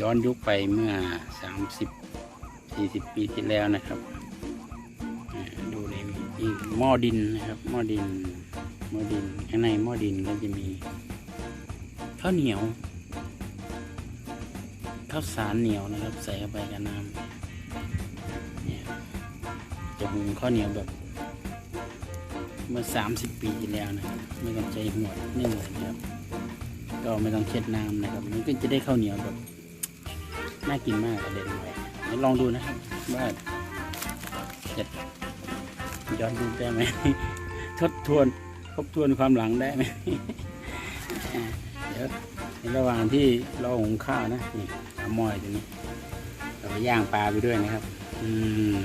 ย้อนยุคไปเมื่อสามสิบสี่สิบปีที่แล้วนะครับดูในนี่หม้อดินนะครับหม้อดินหม้อดินข้างในหม้อดินก็จะมีข้าวเหนียวข้าวสารเหนียวนะครับ ใส่เข้าไปกับน้ำเนี่ยจะหุงข้าวเหนียวแบบเมื่อ 30 ปีที่แล้วนะครับไม่ต้องใจหัวนึ่งเลยนะครับ ก็ไม่ต้องเช็ดน้ำนะครับมันก็จะได้ข้าวเหนียวแบบ น่ากินมากเด็นไปเดี๋ยลองดูนะครับว่าจะย้อนดูได้ไหมทบทวนทบทวนความหลังได้ไหมเดี๋ยวในระหว่างที่รอหุงข้าวนะนี่ปลาหม้อยตัวนี้เราไปย่างปลาไปด้วยนะครับ อืม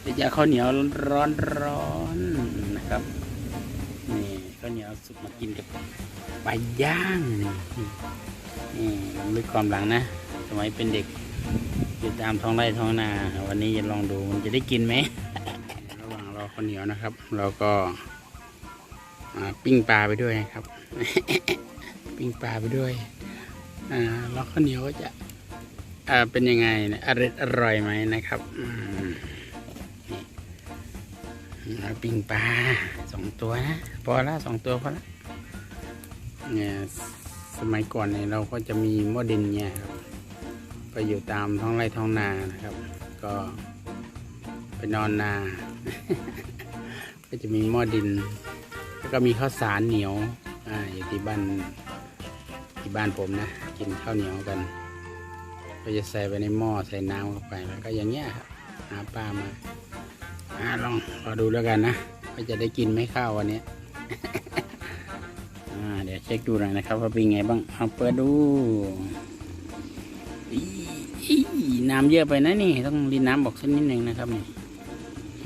เดี๋ยวจะข้าวเหนียวร้อนร้อนๆนะครับนี่ข้าวเหนียวสุกมากินกับปลาย่างนี่นี่ลองลึกความหลังนะ สมัยเป็นเด็กอยู่ตามท้องไร่ท้องนา วันนี้จะลองดูมันจะได้กินไหม ระหว่างรอข้าวเหนียวนะครับ เราก็ปิ้งปลาไปด้วยนะครับ ปิ้งปลาไปด้วยอ่าแล้วข้าวเหนียวก็จะเป็นยังไงนะอร่อยอร่อยไหมนะครับปิ้งปลาสองตัวนะพอละสองตัวพอละเนี่ยสมัยก่อนเนี่ยเราก็จะมีหม้อดินเนี่ยครับ อยู่ตามท้องไร่ท้องนานะครับ ก็ไปนอนนา ก็จะมีหม้อดิน แล้วก็มีข้าวสารเหนียวอ่าอยู่ที่บ้านที่บ้านผมนะ กินข้าวเหนียวกัน ก็จะใส่ไปในหม้อใส่น้ำเข้าไปแล้วก็อย่างเงี้ยครับหาปลามาอ่าลองรอดูแล้วกันนะว่าจะได้กินไหมข้าววันนี้เดี๋ยวเช็คดูหน่อยนะครับว่าเป็นไงบ้างเอาเปิดดู อีน้ำเยอะไปนะนี่ต้องรีดน้ำบอกสักนิดหนึ่งนะครับนี่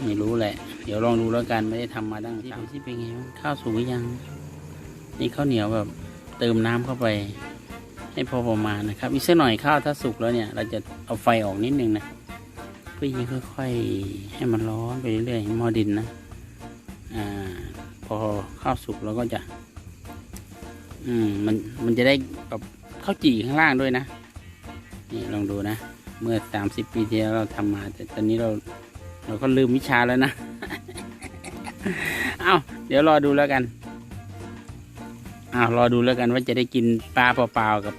ไม่รู้แหละ เดี๋ยวลองดูแล้วกันไม่ได้ทำมาตั้งที่ที่เป็นไงบ้างข้าวสุกหรือยัง นี่ข้าวเหนียวแบบเติมน้ำเข้าไป ให้พอประมาณนะครับ อีกสักหน่อยข้าวถ้าสุกแล้วเนี่ย เราจะเอาไฟออกนิดนึงนะเพื่อยังค่อยๆให้มันร้อนไปเรื่อยๆหม้อดินนะอ่าพอข้าวสุกเราก็จะ อืมมันมันจะได้แบบข้าวจี่ข้างล่างด้วยนะนี่ลองดูนะ เมื่อสามสิบปีที่แล้วเราทำมา แต่ตอนนี้เราเราก็ลืมวิชาแล้วนะ เอาเดี๋ยวรอดูแล้วกันอ้าวรอดูแล้วกันว่าจะได้กินปลาเปล่าๆกับ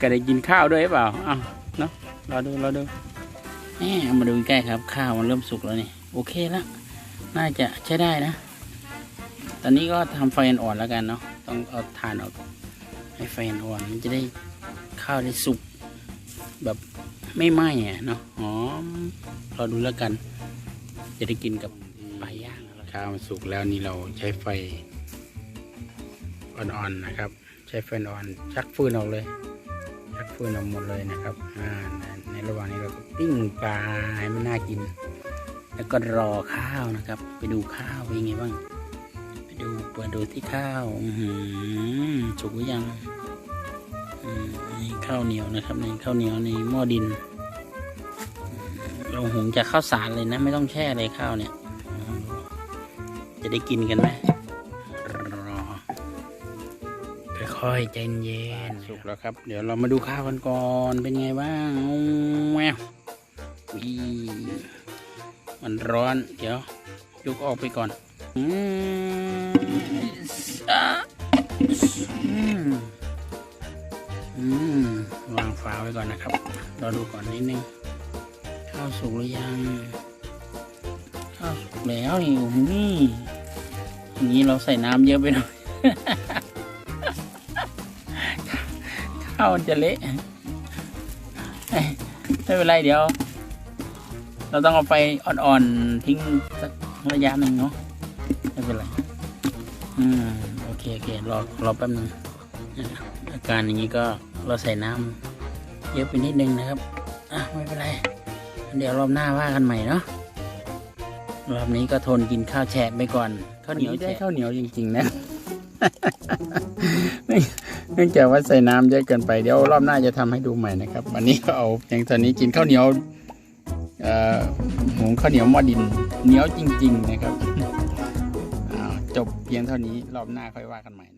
ก็ได้กินข้าวด้วยเปล่าอ้าวเนาะรอดูรอดูแหมามาดูใกล้ครับ ข้าวมันเริ่มสุกแล้วนี่โอเคแล้วน่าจะใช้ได้นะ ตอนนี้ก็ทำไฟอ่อนแล้วกันเนาะต้องเอาถ่านออกให้ไฟอ่อนมันจะได้ข้าวได้สุก แบบไม่ไหม้เนาะหอมรอดูแล้วกัน จะได้กินกับปลาย่างข้าวมันสุกแล้วนี่เราใช้ไฟอ่อนๆนะครับ ใช้ไฟอ่อนชักฟืนออกเลยชักฟืนออกหมดเลยนะครับในระหว่างนี้เราก็ปิ้งปลาให้มันน่ากิน แล้วก็รอข้าวนะครับ ไปดูข้าวเป็นยังไงบ้าง ไปดูเปิดดูที่ข้าวหือสุกหรือยัง นี่ข้าวเหนียวนะครับในข้าวเหนียวในหม้อดิน เราหุงจากข้าวสารเลยนะ ไม่ต้องแช่เลยข้าวเนี่ย จะได้กินกันไหมรอค่อยๆใจเย็นสุกแล้วครับ เดี๋ยวเรามาดูข้าวกันก่อนเป็นไงบ้างแมววีมันร้อน เดี๋ยวยกออกไปก่อนอืม อืมวางฝาไว้ก่อนนะครับเรอดูก่อนนิดนึงข้าวสุกหรือยังข้าวสุกแล้วนี่โอ้โหนี่อย่างนี้เราใส่น้ำเยอะไปหน่อยข้าวมันจะเละไม่เป็นไรเดี๋ยว เราต้องเอาไฟอ่อนๆทิ้งสักระยะหนึ่งเนาะไม่เป็นไรอืมโอเคโอเครอรอแป๊บนึงอะอาการอย่างนี้ก็ เราใส่น้ำเยอะไปนิดนึงนะครับอะไม่เป็นไร เดี๋ยวรอบหน้าว่ากันใหม่เนาะรอบนี้ก็ทนกินข้าวแฉะไปก่อนข้าวเหนียวได้ข้าวเหนียวจริง ๆ นะเนื่องจากว่าใส่น้ำเยอะเกินไปเดี๋ยวรอบหน้าจะทำให้ดูใหม่นะครับ วันนี้ก็เอาอย่างตอนนี้กินข้าวเหนียวเอ่อหุงข้าวเหนียวหม้อดินเหนียวจริง ๆ นะครับอ้าวจบเพียงเท่านี้รอบหน้าค่อยว่ากันใหม่นะ